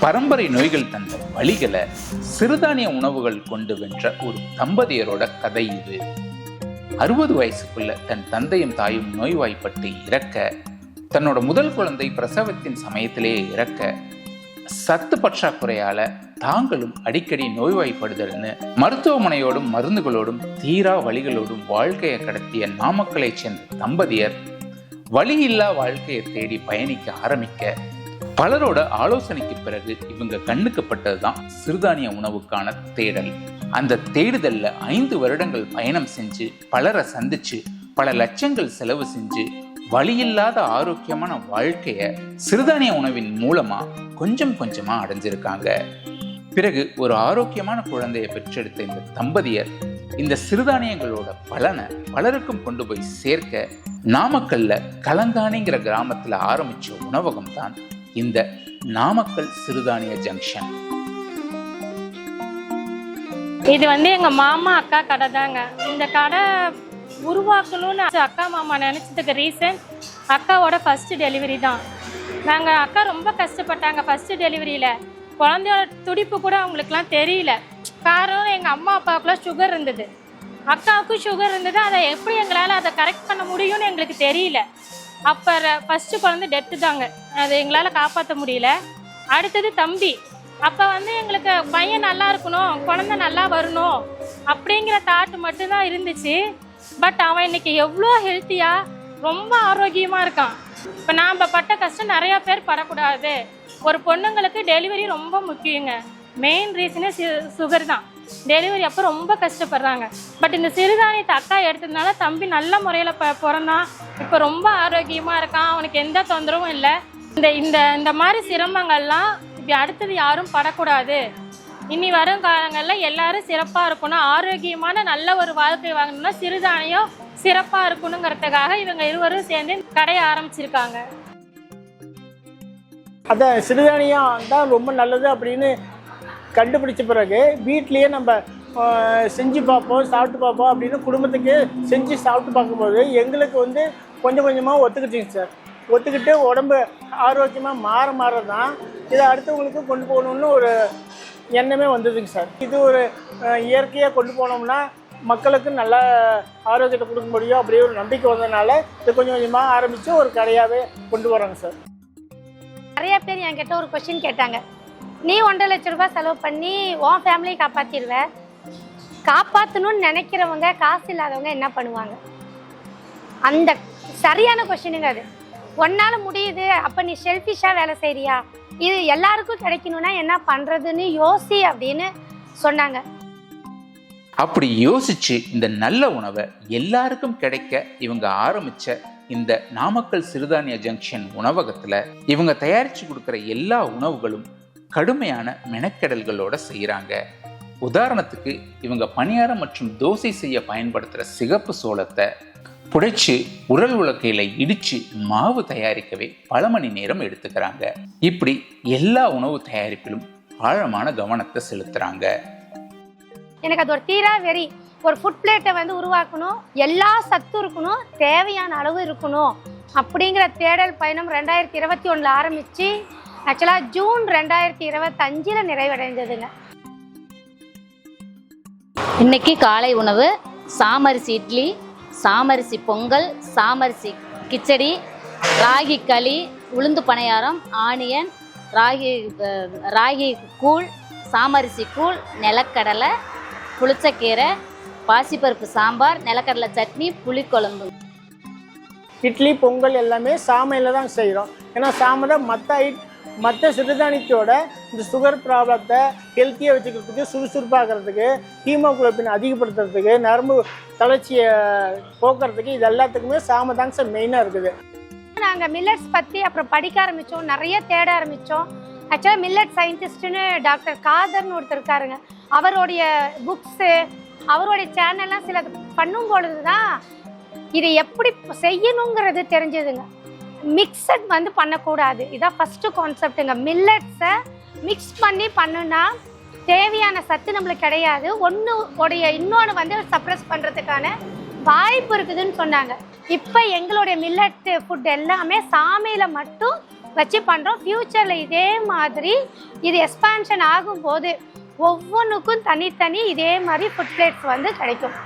பரம்பரை நோய்கள் தந்த வழிகளை சிறுதானிய உணவுகள் கொண்டு வென்ற ஒரு தம்பதியரோட கதை இது. அறுபது வயசுக்குள்ள தன் தந்தையும் தாயும் நோய்வாய்ப்பட்டு இறக்க தன்னோட முதல் குழந்தை பிரசவத்தின் சமயத்திலேயே இறக்க சத்து பற்றாக்குறையால தாங்களும் அடிக்கடி நோய்வாய்ப்படுதல்னு மருத்துவமனையோடும் மருந்துகளோடும் தீரா வழிகளோடும் வாழ்க்கையை கடத்திய நாமக்கலைச் சேர்ந்த தம்பதியர் வழியில்லா வாழ்க்கையை தேடி பயணிக்க ஆரம்பிக்க பலரோட ஆலோசனைக்கு பிறகு இவங்க கண்ணுக்கு பட்டதுதான் சிறுதானிய உணவுக்கான தேடல். அந்த தேடுதல்ல ஐந்து வருடங்கள் பயணம் செஞ்சு பலரை சந்திச்சு பல லட்சங்கள் செலவு செஞ்சு வழியில்லாத ஆரோக்கியமான வாழ்க்கைய சிறுதானிய உணவின் மூலமா கொஞ்சம் கொஞ்சமா அடைஞ்சிருக்காங்க. பிறகு ஒரு ஆரோக்கியமான குழந்தையை பெற்றெடுத்த இந்த தம்பதியர் இந்த சிறுதானியங்களோட பலனை பலருக்கும் கொண்டு போய் சேர்க்க நாமக்கல்ல கலங்கானிங்கிற கிராமத்துல ஆரம்பிச்ச உணவகம் தான் இந்த நாமக்கல் சிறுதானிய ஜங்ஷன் இது வந்து எங்கள் மாமா அக்கா கடை தாங்க. இந்த கடை உருவாக்கணும்னு அக்கா மாமா நினச்சதுக்கு ரீசன் அக்காவோட ஃபர்ஸ்ட் டெலிவரி தான். நாங்கள் அக்கா ரொம்ப கஷ்டப்பட்டாங்க ஃபர்ஸ்ட் டெலிவரியில் குழந்தையோட துடிப்பு கூட அவங்களுக்குலாம் தெரியல. காரணம் எங்கள் அம்மா அப்பாவுக்குலாம் சுகர் இருந்தது. அக்காவுக்கும் சுகர் இருந்தது. அதை எப்படி எங்களால் அதை கரெக்ட் பண்ண முடியும்னு எங்களுக்கு தெரியல. அப்போ ஃபஸ்ட்டு குழந்தை டெத்து தாங்க. அது எங்களால் காப்பாற்ற முடியல. அடுத்தது தம்பி. அப்போ வந்து எங்களுக்கு பையன் நல்லா இருக்கணும் குழந்தை நல்லா வரணும் அப்படிங்கிற தாட் மட்டும்தான் இருந்துச்சு. பட் அவன் இன்னைக்கு எவ்வளோ ஹெல்த்தியாக ரொம்ப ஆரோக்கியமாக இருக்கான். இப்போ நாம் பட்ட கஷ்டம் நிறையா பேர் படக்கூடாது. ஒரு பொண்ணுங்களுக்கு டெலிவரி ரொம்ப முக்கியங்க. மெயின் ரீசனே சுகர் தான். டெலிவரி அப்போ ரொம்ப கஷ்டப்படுறாங்க. பட் இந்த சிறுதானியத்தை அக்கா எடுத்ததுனால தம்பி நல்ல முறையில் ப பிறந்தான். இப்போ ரொம்ப ஆரோக்கியமாக இருக்கான். அவனுக்கு எந்த தொந்தரவும் இல்லை. இந்த இந்த இந்த மாதிரி சிரமங்கள்லாம் இப்படி அடுத்தது யாரும் படக்கூடாது. இனி வரும் காலங்களில் எல்லாரும் சிறப்பாக இருக்கணும். ஆரோக்கியமான நல்ல ஒரு வாழ்க்கை வாங்கணும்னா சிறுதானியம் சிறப்பாக இருக்கணுங்கிறதுக்காக இவங்க இருவரும் சேர்ந்து கடையை ஆரம்பிச்சிருக்காங்க. அதான் சிறுதானியம் தான் ரொம்ப நல்லது அப்படின்னு கண்டுபிடிச்ச பிறகு வீட்லேயே நம்ம செஞ்சு பார்ப்போம் சாப்பிட்டு பார்ப்போம் அப்படின்னு குடும்பத்துக்கு செஞ்சு சாப்பிட்டு பார்க்கும்போது எங்களுக்கு வந்து கொஞ்சம் கொஞ்சமாக ஒத்துக்கிச்சுங்க சார். ஒத்துக்கிட்டு உடம்பு ஆரோக்கியமாக மாற மாற தான் இதை அடுத்தவங்களுக்கு கொண்டு போகணுன்னு ஒரு எண்ணமே வந்ததுங்க சார். இது ஒரு இயற்கையாக கொண்டு போனோம்னா மக்களுக்கு நல்ல ஆரோக்கியத்தை கொடுக்க முடியும் அப்படியே ஒரு நம்பிக்கை வந்ததுனால இது கொஞ்சம் கொஞ்சமாக ஆரம்பித்து ஒரு கடையாகவே கொண்டு வரோங்க சார். நிறைய பேர் என்கிட்ட ஒரு கொஸ்டின் கேட்டாங்க. நீ ஒன்றரை லட்ச ரூபாய் செலவு பண்ணி உன் ஃபேமிலியை காப்பாற்றிடுவ காப்பாற்றணும்னு நினைக்கிறவங்க காசு இல்லாதவங்க என்ன பண்ணுவாங்க? அந்த சரியான கொஷினுங்க அது. ஒன்னால் முடியுது அப்போ நீ செல்ஃபிஷா வேலை செய்றியா? இது எல்லாருக்கும் கிடைக்கணும்னா என்ன பண்ணுறதுன்னு யோசி அப்படின்னு சொன்னாங்க. அப்படி யோசிச்சு இந்த நல்ல உணவை எல்லாருக்கும் கிடைக்க இவங்க ஆரம்பிச்ச இந்த நாமக்கல் சிறுதானிய ஜங்ஷன் உணவகத்துல இவங்க தயாரிச்சு கொடுக்குற எல்லா உணவுகளும் கடுமையான மெனக்கெடல்களோட செய்கிறாங்க உதாரணத்துக்கு இவங்க பணியாரம் மற்றும் தோசை செய்ய பயன்படுத்துகிற சிகப்பு சோளத்தை புடைச்சு உரல் உலக்கையில் இடிச்சு மாவு தயாரிக்கவே பல மணி நேரம் எடுத்துக்கிறாங்க. இப்படி எல்லா உணவு தயாரிப்பிலும் ஆழமான கவனத்தை செலுத்துறாங்க. எனக்கு அது ஒரு தீரா வெறி. ஒரு ஃபுட் பிளேட்டை வந்து உருவாக்கணும். எல்லா சத்தும் இருக்கணும். தேவையான அளவு இருக்கணும். அப்படிங்கிற தேடல் பயணம் ரெண்டாயிரத்தி இருபத்தி ஒன்றில் ஆரம்பித்து ஆக்சுவலாக ஜூன் ரெண்டாயிரத்தி இருபத்தஞ்சில் நிறைவடைஞ்சதுங்க இன்னைக்கு காலை உணவு சாமரிசி இட்லி சாமரிசி பொங்கல் சாமரிசி கிச்சடி ராகி களி உளுந்து பணியாரம் ஆனியன் ராகி ராகி கூழ் சாமரிசி கூழ் நிலக்கடலை புளிச்சக்கீரை பாசிப்பருப்பு சாம்பார் நிலக்கடலை சட்னி புளிக்குழம்பு. இட்லி பொங்கல் எல்லாமே சாமையில் தான் செய்கிறோம் ஏன்னா சாமை தான் மற்ற ஐ மற்ற சிறுதானியத்தோட இந்த சுகர் ப்ராப்ளத்தை ஹெல்த்தியாக வச்சுக்கிறதுக்கு சுறுசுறுப்பாகிறதுக்கு ஹீமோகுளோபின் அதிகப்படுத்துறதுக்கு நரம்பு தளர்ச்சியை போக்குறதுக்கு இது எல்லாத்துக்குமே சாம தாங்க சார் மெயினாக இருக்குது. நாங்கள் மில்லட்ஸ் பற்றி அப்புறம் படிக்க ஆரம்பித்தோம் நிறைய தேட ஆரம்பித்தோம் ஆக்சுவலாக மில்லட் சயின்டிஸ்ட்டுன்னு டாக்டர் காதர்னு ஒருத்தர் இருக்காருங்க. அவருடைய புக்ஸு அவருடைய சேனல்லாம் சில பண்ணும் பொழுது தான் இதை எப்படி செய்யணுங்கிறது தெரிஞ்சதுங்க. மிக்சட் வந்து பண்ணக்கூடாது. இதான் ஃபஸ்ட்டு கான்செப்ட்டுங்க மில்லட்ஸை மிக்ஸ் பண்ணி பண்ணுனா தேவையான சத்து நம்மளுக்கு கிடையாது. ஒன்று உடைய இன்னொன்று வந்து சப்ரஸ் பண்ணுறதுக்கான வாய்ப்பு இருக்குதுன்னு சொன்னாங்க. இப்போ எங்களுடைய மில்லட் ஃபுட் எல்லாமே சாமையில் மட்டும் வச்சு பண்ணுறோம் ஃப்யூச்சரில் இதே மாதிரி இது எக்ஸ்பான்ஷன் ஆகும்போது ஒவ்வொன்றுக்கும் தனித்தனி இதே மாதிரி ஃபுட் பிளேட்ஸ் வந்து கிடைக்கும்.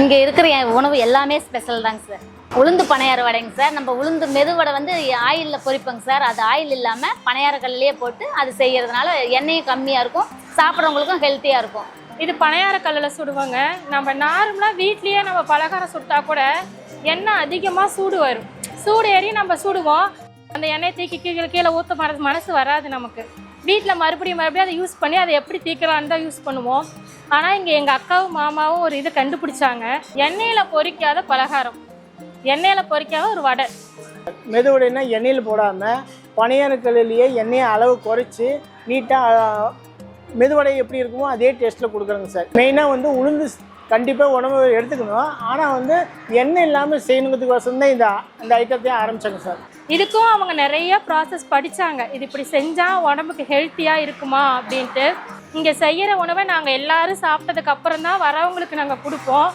இங்கே இருக்கிற என் உணவு எல்லாமே ஸ்பெஷல் தாங்க சார் உளுந்து பணியார வடைங்க சார். நம்ம உளுந்து மெதுவடை வந்து ஆயிலில் பொரிப்போங்க சார். அது ஆயில் இல்லாமல் பணியார கல்லையே போட்டு அது செய்கிறதுனால எண்ணெயும் கம்மியாக இருக்கும். சாப்பிட்றவங்களுக்கும் ஹெல்த்தியாக இருக்கும். இது பனையார கல்லில் சுடுவாங்க. நம்ம நார்மலாக வீட்லேயே நம்ம பலகாரம் சுட்டா கூட எண்ணெய் அதிகமாக சூடு வரும். சூடு ஏறி நம்ம சுடுவோம். அந்த எண்ணெய் தூக்கி கீழே கீழே ஊற்ற மாறது மனசு வராது நமக்கு. வீட்டில் மறுபடியும் மறுபடியும் அதை யூஸ் பண்ணி அதை எப்படி தீக்கலான்னு தான் யூஸ் பண்ணுவோம். ஆனால் இங்கே எங்கள் அக்காவும் மாமாவும் ஒரு இது கண்டுபிடிச்சாங்க. எண்ணெயில் பொரிக்காத பலகாரம். எண்ணெயில் பொரிக்காத ஒரு வடை. மெதுவடைனா எண்ணெயில் போடாமல் பணியாரக்கல்லையே எண்ணெயை அளவு குறைச்சி நீட்டாக மெதுவடை எப்படி இருக்குமோ அதே டேஸ்ட்டில் கொடுக்குறோங்க சார். மெயினாக வந்து உளுந்து கண்டிப்பாக உணவு எடுத்துக்கணும். ஆனால் வந்து எண்ணெய் இல்லாமல் செய்யணுங்கிறதுக்கோசரம் தான் இந்த இந்த ஐட்டத்தையும் ஆரம்பிச்சாங்க சார். இதுக்கும் அவங்க நிறைய ப்ராசஸ் படிச்சாங்க. இது இப்படி செஞ்சால் உடம்புக்கு ஹெல்த்தியாக இருக்குமா அப்படின்ட்டு. இங்கே செய்கிற உணவை நாங்கள் எல்லாரும் சாப்பிட்டதுக்கு அப்புறம் தான் வரவங்களுக்கு நாங்கள் கொடுப்போம்.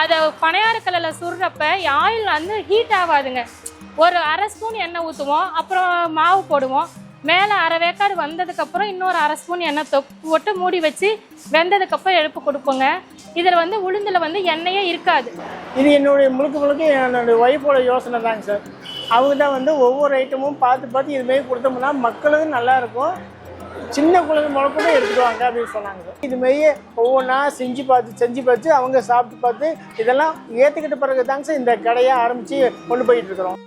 அதை பனையாரக்கல்லில் சுடுறப்ப ஆயில் வந்து ஹீட் ஆகாதுங்க. ஒரு அரை ஸ்பூன் எண்ணெய் ஊற்றுவோம் அப்புறம் மாவு போடுவோம். மேலே அரை வேக்காடு வந்ததுக்கப்புறம் இன்னொரு அரை ஸ்பூன் எண்ணெய் தொப்பு போட்டு மூடி வச்சு வெந்ததுக்கப்புறம் எழுப்பு கொடுப்போங்க. இதில் வந்து உளுந்தில் வந்து எண்ணெயே இருக்காது. இது என்னுடைய முழுக்க முழுக்க என்னுடைய ஒய்ஃபோட யோசனை தாங்க சார். அவங்க தான் வந்து ஒவ்வொரு ஐட்டமும் பார்த்து பார்த்து இதுமாரி கொடுத்தோம்னா மக்களுக்கும் நல்லாயிருக்கும் சின்ன குழந்தை முழக்கூட எடுத்துக்குவாங்க அப்படின்னு சொன்னாங்க. இது இதுமாரி ஒவ்வொன்றா செஞ்சு பார்த்து செஞ்சு பார்த்து அவங்க சாப்பிட்டு பார்த்து இதெல்லாம் ஏற்றுக்கிட்ட பிறகு தாங்க சார் இந்த கடையை ஆரம்பித்து கொண்டு போயிட்டு இருக்கிறோம்.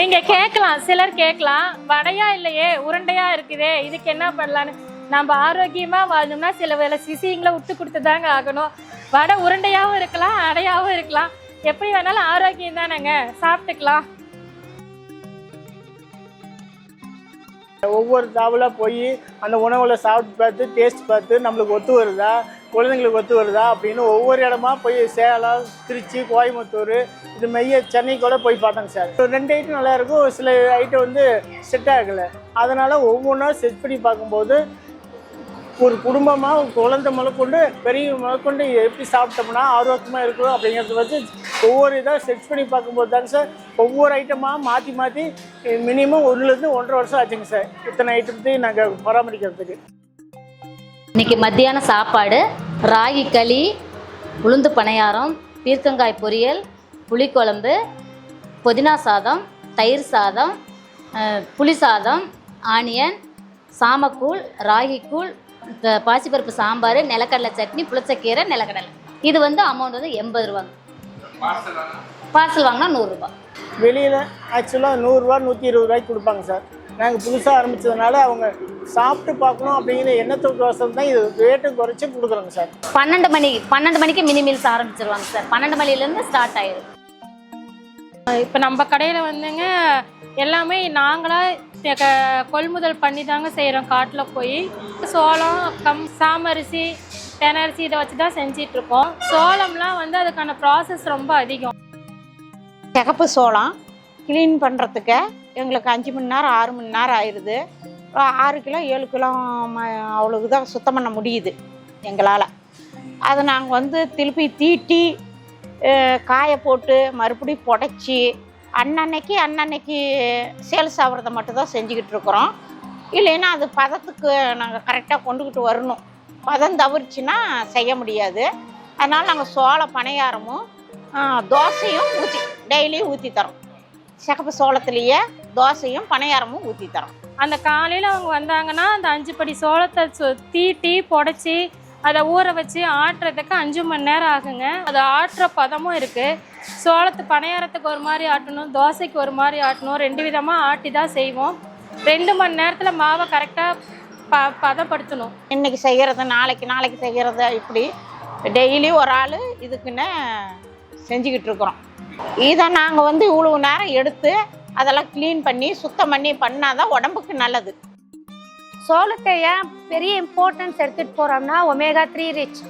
நீங்க கேட்கலாம் சிலர் கேட்கலாம். வடையா இல்லையே? உருண்டையா இருக்குதே. இதுக்கு என்ன பண்ணலான்னு நம்ம ஆரோக்கியமா வாழணும்னா சில வேலை சிசிங்களை விட்டு கொடுத்து தாங்க ஆகணும். வடை உருண்டையாவும் இருக்கலாம் அடையாவும் இருக்கலாம். எப்படி வேணாலும் ஆரோக்கியம் தானேங்க. சாப்பிட்டுக்கலாம். ஒவ்வொரு தாவலாக போய் அந்த உணவில் சாப்பிட்டு பார்த்து டேஸ்ட் பார்த்து நம்மளுக்கு ஒத்து வருதா? குழந்தைங்களுக்கு ஒத்து வருதா? அப்படின்னு ஒவ்வொரு இடமா போய் சேலம் திருச்சி கோயம்புத்தூர் இது மைய சென்னை கூட போய் பார்த்தோங்க சார். ஒரு ரெண்டு ஐட்டம் நல்லா இருக்கும். ஒரு சில ஐட்டம் வந்து செட் ஆகலை. அதனால் ஒவ்வொன்றா செட் பண்ணி பார்க்கும்போது ஒரு குடும்பமாக குழந்தை முதற்கொண்டு பெரிய முதற்கொண்டு எப்படி சாப்பிட்டோம்னா ஆரோக்கியமாக இருக்கணும் அப்படிங்கிறத வச்சு ஒவ்வொரு இதாக செட் பண்ணி பார்க்கும்போது தாங்க சார் ஒவ்வொரு ஐட்டமாக மாற்றி மாற்றி மினிமம் ஒன்றுலேருந்து ஒன்றரை வருஷம் ஆச்சுங்க சார். இத்தனை ஐட்டத்தையும் நாங்கள் பராமரிக்கிறதுக்கு. இன்னைக்கு மத்தியான சாப்பாடு ராகி களி உளுந்து பணியாரம் பீர்க்கங்காய் பொரியல் புளிக்குழம்பு புதினா சாதம் தயிர் சாதம் புளி சாதம் ஆனியன் சாமக்கூழ் ராகிக்கூழ் பாசிப்பருப்பு சாம்பார் நிலக்கடலை சட்னி புளிச்சக்கீரை நிலக்கடலை. இது வந்து அமௌண்ட் வந்து எண்பது ரூபாங்க. பார்சல் வாங்கினா நூறுரூபா. வெளியில் ஆக்சுவலாக நூறுரூவா நூற்றி இருபது ரூபாய்க்கு கொடுப்பாங்க சார். நாங்கள் புதுசாக ஆரம்பித்ததுனால அவங்க சாப்பிட்டு பார்க்கணும் அப்படிங்கிற எண்ணத்துக்கோசரம் தான் இது. ரேட்டும் குறைச்சி கொடுக்குறோங்க சார். பன்னெண்டு மணி பன்னெண்டு மணிக்கு மினி மீல்ஸ் ஆரம்பிச்சிருவாங்க சார். பன்னெண்டு மணிலேருந்து ஸ்டார்ட் ஆயிடும் இப்போ நம்ம கடையில் வந்துங்க எல்லாமே நாங்களாக கொள்முதல் பண்ணி தாங்க செய்கிறோம் காட்டில் போய். சோளம் கம் சாமரிசி தெனரிசி இதை வச்சு தான் செஞ்சிட்ருக்கோம். சோளம்லாம் வந்து அதுக்கான ப்ராசஸ் ரொம்ப அதிகம். சிகப்பு சோளம் க்ளீன் பண்ணுறதுக்கு எங்களுக்கு அஞ்சு மணி நேரம் ஆறு மணி நேரம் ஆயிடுது ஆறு கிலோ ஏழு கிலோ ம- தான் சுத்தம் பண்ண முடியுது எங்களால். அதை நாங்கள் வந்து திருப்பி தீட்டி காய போட்டு மறுபடியும் புடைச்சி அன்னன்னைக்கு அன்னன்னைக்கு சேல்ஸ் ஆகிறத மட்டும்தான் செஞ்சுக்கிட்டு இருக்கிறோம். இல்லைன்னா அது பதத்துக்கு நாங்கள் கரெக்டாக கொண்டுக்கிட்டு வரணும். பதம் தவிர்ச்சுன்னா செய்ய முடியாது. அதனால் நாங்கள் சோள பணியாரமும் தோசையும் ஊற்றி டெய்லியும் ஊற்றி தரோம். சிகப்பு சோளத்துலேயே தோசையும் பணியாரமும் ஊற்றி தரோம். அந்த காலையில் அவங்க வந்தாங்கன்னா அந்த அஞ்சு படி சோளத்தை சு- தீட்டி புடச்சி அதை ஊற வச்சு ஆட்டுறதுக்கு அஞ்சு மணி நேரம் ஆகுங்க. அது ஆட்டுற பதமும் இருக்குது சோளத்து பணியாரத்துக்கு ஒரு மாதிரி ஆட்டணும் தோசைக்கு ஒரு மாதிரி ஆட்டணும் ரெண்டு விதமாக ஆட்டி தான் செய்வோம். ரெண்டு மணி நேரத்தில் மாவை கரெக்டாக ப பதப்படுத்தணும். இன்னைக்கு செய்கிறது நாளைக்கு நாளைக்கு செய்கிறத இப்படி. டெய்லி ஒரு ஆள் இதுக்குன்னு செஞ்சுக்கிட்டு இருக்கிறோம். இதை நாங்கள் வந்து இவ்வளவு நேரம் எடுத்து அதெல்லாம் க்ளீன் பண்ணி சுத்தம் பண்ணி பண்ணாதான் உடம்புக்கு நல்லது. சோளத்தை ஏன் பெரிய இம்பார்ட்டன்ஸ் எடுத்துகிட்டு போகிறோம்னா ஒமேகா த்ரீ ரிச்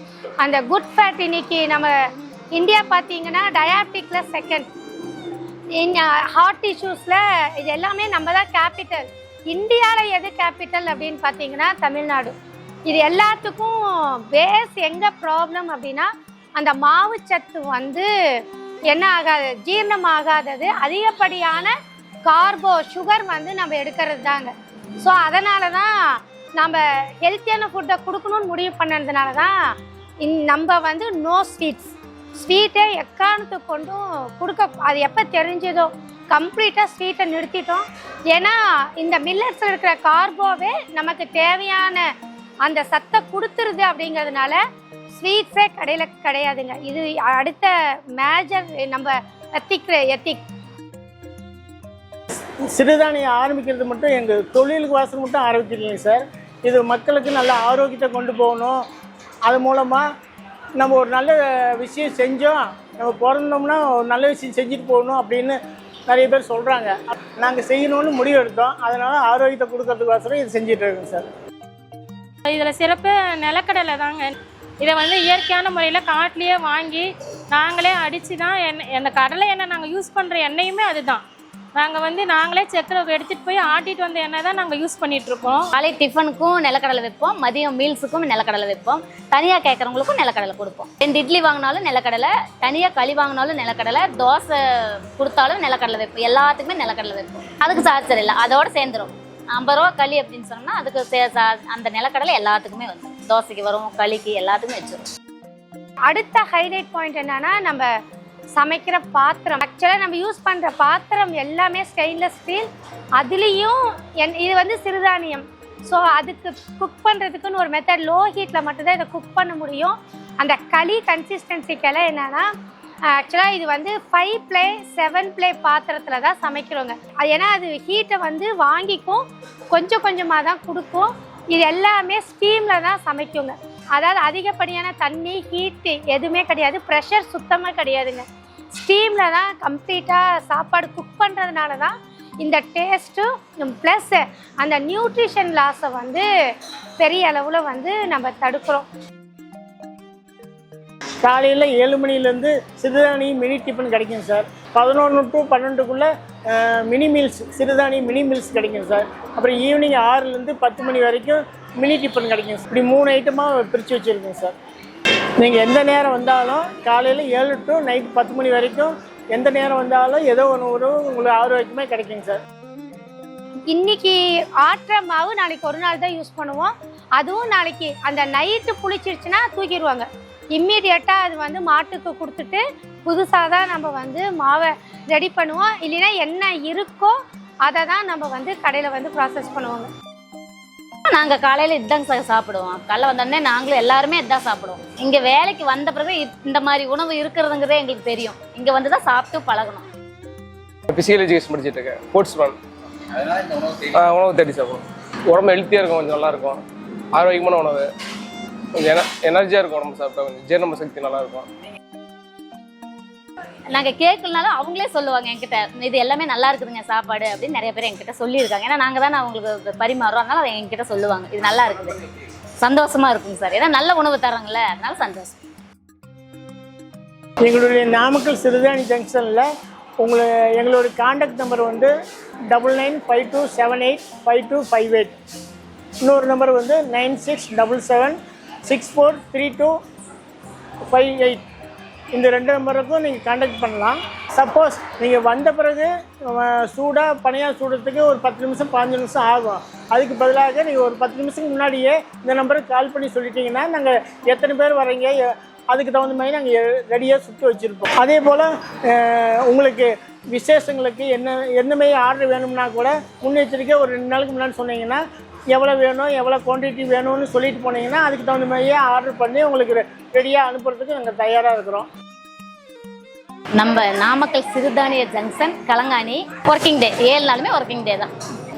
அந்த குட் ஃபேட் இன்னைக்கு நம்ம இந்தியா பார்த்தீங்கன்னா டயாபிட்டிக்கில் செகண்ட் ஹார்ட் இஷ்யூஸில் இது எல்லாமே நம்ம தான் கேபிட்டல் இந்தியாவில் எது கேபிட்டல் அப்படின்னு பார்த்தீங்கன்னா தமிழ்நாடு. இது எல்லாத்துக்கும் பேஸ் எங்கே ப்ராப்ளம் அப்படின்னா அந்த மாவு சத்து வந்து என்ன ஆகாது ஜீரணம் ஆகாதது அதிகப்படியான கார்போ சுகர் வந்து நம்ம எடுக்கிறது தாங்க. ஸோ அதனால தான் நம்ம ஹெல்த்தியான ஃபுட்டை கொடுக்கணும்னு முடிவு பண்ணதுனால தான் இந் நம்ம வந்து நோ ஸ்வீட்ஸ் ஸ்வீட்டை எக்காரணத்தை கொண்டும் கொடுக்க அது எப்போ தெரிஞ்சதோ. கம்ப்ளீட்டாக ஸ்வீட்டை நிறுத்திட்டோம். ஏன்னா இந்த மில்லட்ஸில் இருக்கிற கார்போவே நமக்கு தேவையான அந்த சத்தை கொடுத்துருது அப்படிங்கிறதுனால ஸ்வீட்ஸே கடையில் கிடையாதுங்க. இது அடுத்த மேஜர் நம்ம எத்திக்கிற எத்திக் சிறுதானியம் ஆரம்பிக்கிறது மட்டும் எங்கள் தொழிலுக்கு வாசல் மட்டும் ஆரம்பிக்கலைங்க சார். இது மக்களுக்கு நல்ல ஆரோக்கியத்தை கொண்டு போகணும். அது மூலமாக நம்ம ஒரு நல்ல விஷயம் செஞ்சோம் நம்ம பிறந்தோம்னா ஒரு நல்ல விஷயம் செஞ்சுட்டு போகணும் அப்படின்னு நிறைய பேர் சொல்கிறாங்க நாங்கள் செய்யணும்னு முடிவு எடுத்தோம். அதனால் ஆரோக்கியத்தை கொடுக்கறதுக்கோசரம் இது செஞ்சுட்டு இருக்கோம் சார். இதில் சிறப்பு நிலக்கடலை தாங்க. இதை வந்து இயற்கையான முறையில் காட்டிலேயே வாங்கி நாங்களே அடித்து தான் எண்ணெய் அந்த கடலை எண்ணெய் நாங்கள் யூஸ் பண்ணுற எண்ணெயுமே அதுதான். நாங்கள் வந்து நாங்களே செக்கில் எடுத்துகிட்டு போய் ஆட்டிட்டு வந்த எண்ணெய் தான் நாங்கள் யூஸ் பண்ணிட்டு இருக்கோம் காலை டிஃபனுக்கும் நிலக்கடலை வைப்போம். மதியம் மீல்ஸுக்கும் நிலக்கடலை வைப்போம். தனியாக கேட்குறவங்களுக்கும் நிலக்கடலை கொடுப்போம். ரெண்டு இட்லி வாங்கினாலும் நிலக்கடலை தனியாக களி வாங்கினாலும் நிலக்கடலை தோசை கொடுத்தாலும் நிலக்கடலை வைப்போம். எல்லாத்துக்குமே நிலக்கடலை வைப்போம். அதுக்கு சார்ஜர் இல்லை அதோட சேர்ந்துரும். ஐம்பது ரூபா களி அப்படின்னு சொன்னோம்னா அதுக்கு அந்த நிலக்கடலை எல்லாத்துக்குமே வந்துடும் தோசைக்கு வரும் களிக்கு எல்லாத்துக்குமே வச்சிரும். அடுத்த ஹைலைட் பாயிண்ட் என்னன்னா நம்ம சமைக்கிற பாத்திரம். ஆக்சுவலாக நம்ம யூஸ் பண்ணுற பாத்திரம் எல்லாமே ஸ்டெயின்லெஸ் ஸ்டீல் அதுலேயும் என் இது வந்து சிறுதானியம். ஸோ அதுக்கு குக் பண்ணுறதுக்குன்னு ஒரு மெத்தட் லோ ஹீட்டில் மட்டும்தான் இதை குக் பண்ண முடியும். அந்த களி கன்சிஸ்டன்சிக்கெல்லாம் என்னென்னா ஆக்சுவலாக இது வந்து ஃபைவ் ப்ளே செவன் ப்ளே பாத்திரத்தில் தான் சமைக்கிறோங்க. அது ஏன்னா அது ஹீட்டை வந்து வாங்கிக்கும். கொஞ்சம் கொஞ்சமாக தான் கொடுக்கும். இது எல்லாமே ஸ்டீமில் தான் சமைக்குங்க. அதாவது அதிகப்படியான தண்ணி ஹீட்டு எதுவுமே கிடையாது. ப்ரெஷர் சுத்தமாக கிடையாதுங்க. ஸ்டீமில் தான் கம்ப்ளீட்டாக சாப்பாடு குக் பண்ணுறதுனால தான் இந்த டேஸ்ட்டும் ப்ளஸ் அந்த நியூட்ரிஷன் லாஸை வந்து பெரிய அளவில் வந்து நம்ம தடுக்கிறோம். காலையில் ஏழு மணிலேருந்து சிறுதானியம் மினி டிஃபன் கிடைக்கும் சார் பதினொன்று டு பன்னெண்டுக்குள்ளே மினி மீல்ஸ் சிறுதானியம் மினி மீல்ஸ் கிடைக்கும் சார் அப்புறம் ஈவினிங் ஆறுலேருந்து பத்து மணி வரைக்கும் மினி டிஃபன் கிடைக்கும் இப்படி மூணு ஐட்டமாக பிரித்து வச்சுருக்கோம் சார் நீங்கள் எந்த நேரம் வந்தாலும் காலையில் ஏழு டு நைட் பத்து மணி வரைக்கும் எந்த நேரம் வந்தாலும் ஏதோ ஒன்று உணவு உங்களுக்கு ஆரோக்கியமாக கிடைக்குங்க சார். இன்னைக்கு ஆட்டுற மாவு நாளைக்கு ஒரு நாள் தான் யூஸ் பண்ணுவோம். அதுவும் நாளைக்கு அந்த நைட்டு புளிச்சிருச்சுன்னா தூக்கிடுவாங்க. இம்மீடியட்டாக அது வந்து மாட்டுக்கு கொடுத்துட்டு புதுசாக தான் நம்ம வந்து மாவை ரெடி பண்ணுவோம். இல்லைன்னா என்ன இருக்கோ அதை தான் நம்ம வந்து கடையில் வந்து ப்ராசஸ் பண்ணுவாங்க. நாங்கள் காலையில் இதுதாங்க சார் சாப்பிடுவோம். காலைல வந்தோடனே நாங்களும் எல்லாருமே இதுதான் சாப்பிடுவோம். இங்கே வேலைக்கு வந்த பிறகு இ- இந்த மாதிரி உணவு இருக்கிறதுங்கிறதே எங்களுக்கு தெரியும். இங்கே வந்து தான் சாப்பிட்டு பழகணும். ஃபிசிக்கல் எஜுகேஷன் படிச்சுட்டு இருக்கேன். ஸ்போர்ட்ஸ் மேன் உணவு தேடி சாப்பிடுவோம். உடம்பு ஹெல்த்தியாக இருக்கும் கொஞ்சம் நல்லாயிருக்கும் ஆரோக்கியமான உணவு. கொஞ்சம் என எனர்ஜியாக இருக்கும் உடம்பு சாப்பிட்டா கொஞ்சம் ஜீரண சக்தி நல்லாயிருக்கும் நாங்கள் கேட்கலனாலும் அவங்களே சொல்லுவாங்க என்கிட்ட இது எல்லாமே நல்லா இருக்குதுங்க சாப்பாடு அப்படின்னு நிறைய பேர் என்கிட்ட சொல்லியிருக்காங்க. ஏன்னா நாங்கள் தான் அவங்களுக்கு பரிமாறுறோம். அதனால அவங்க என்கிட்ட சொல்லுவாங்க இது நல்லா இருக்குது. சந்தோஷமா இருக்குங்க சார். ஏன்னா நல்ல உணவு தராங்கல்ல அதனால சந்தோஷம். எங்களுடைய நாமக்கல் சிறுதானி ஜங்ஷனில் உங்களை எங்களுடைய காண்டாக்ட் நம்பர் வந்து double nine five two seven eight five two five eight இன்னொரு நம்பர் வந்து nine six double seven six four three two five eight இந்த ரெண்டு நம்பருக்கும் நீங்கள் காண்டாக்ட் பண்ணலாம். சப்போஸ் நீங்கள் வந்த பிறகு சூடாக பனையாக சூடுறதுக்கு ஒரு பத்து நிமிஷம் பாஞ்சு நிமிஷம் ஆகும். அதுக்கு பதிலாக நீங்கள் ஒரு பத்து நிமிஷத்துக்கு முன்னாடியே இந்த நம்பருக்கு கால் பண்ணி சொல்லிட்டீங்கன்னா நாங்கள் எத்தனை பேர் வரீங்க அதுக்கு தகுந்த மாதிரி நாங்கள் ரெடியாக சுற்றி வச்சுருப்போம். அதே போல் உங்களுக்கு விசேஷங்களுக்கு என்ன என்ன ஆர்டர் வேணும்னா கூட முன்னெச்சரிக்கை ஒரு ரெண்டு நாளுக்கு முன்னாடி சொன்னீங்கன்னா எவ்வளோ வேணும் எவ்வளோ குவான்டிட்டி வேணும்னு சொல்லிட்டு போனீங்கன்னா அதுக்கு தகுந்த மாதிரியே ஆர்டர் பண்ணி உங்களுக்கு ரெடியாக அனுப்புறதுக்கு நாங்கள் தயாராக இருக்கிறோம். நம்ம நாமக்கல் சிறுதானிய ஜங்ஷன் கலங்காணி ஒர்க்கிங் டே ஏழு நாளுமே ஒர்க்கிங் டே தான்.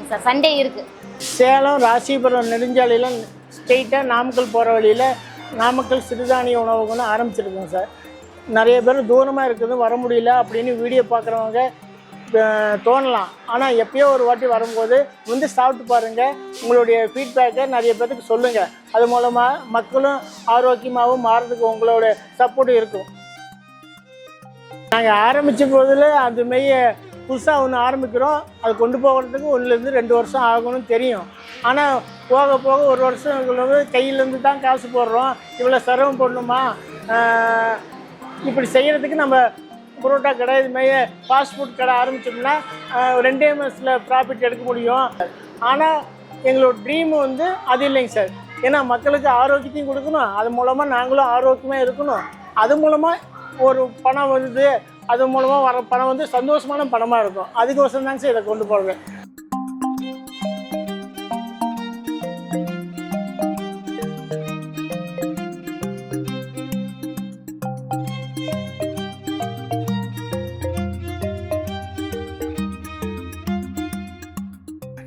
சார் சண்டே இருக்குது சேலம் ராசிபுரம் நெடுஞ்சாலையில் ஸ்ட்ரெயிட்டாக நாமக்கல் போகிற வழியில் நாமக்கல் சிறுதானிய உணவகம்னு ஆரம்பிச்சிருக்கோம் சார் நிறைய பேர் தூரமாக இருக்குது வர முடியல அப்படின்னு வீடியோ பார்க்குறவங்க தோணலாம். ஆனால் எப்பயோ ஒரு வாட்டி வரும்போது வந்து சாப்பிட்டு பாருங்கள் உங்களுடைய ஃபீட்பேக்கை நிறைய பேர்த்துக்கு சொல்லுங்கள் அது மூலமாக மக்களும் ஆரோக்கியமாகவும் மாறதுக்கு உங்களோட சப்போர்ட்டும் இருக்கும். நாங்கள் ஆரம்பித்த போதில் அது மாரி புதுசாக ஒன்று ஆரம்பிக்கிறோம். அது கொண்டு போகிறதுக்கு ஒன்றுலேருந்து ரெண்டு வருஷம் ஆகணும்னு தெரியும். ஆனால் போக போக ஒரு வருஷம் வந்து கையிலேருந்து தான் காசு போடுறோம். இவ்வளோ சிரமம் பண்ணணுமா இப்படி செய்கிறதுக்கு நம்ம புரோட்டா கடை இது மாதிரி ஃபாஸ்ட் ஃபுட் கடை ஆரம்பிச்சோம்னா ரெண்டே மாதத்தில் ப்ராஃபிட் எடுக்க முடியும். ஆனால் எங்களோட ட்ரீம் வந்து அது இல்லைங்க சார். ஏன்னா மக்களுக்கு ஆரோக்கியத்தையும் கொடுக்கணும். அது மூலமாக நாங்களும் ஆரோக்கியமாக இருக்கணும். அது மூலமாக ஒரு பணம் வருது. அது மூலமாக வர பணம் வந்து சந்தோஷமான பணமாக இருக்கும். அதுக்கோசரம் தாங்க சார் இதை கொண்டு போகிறது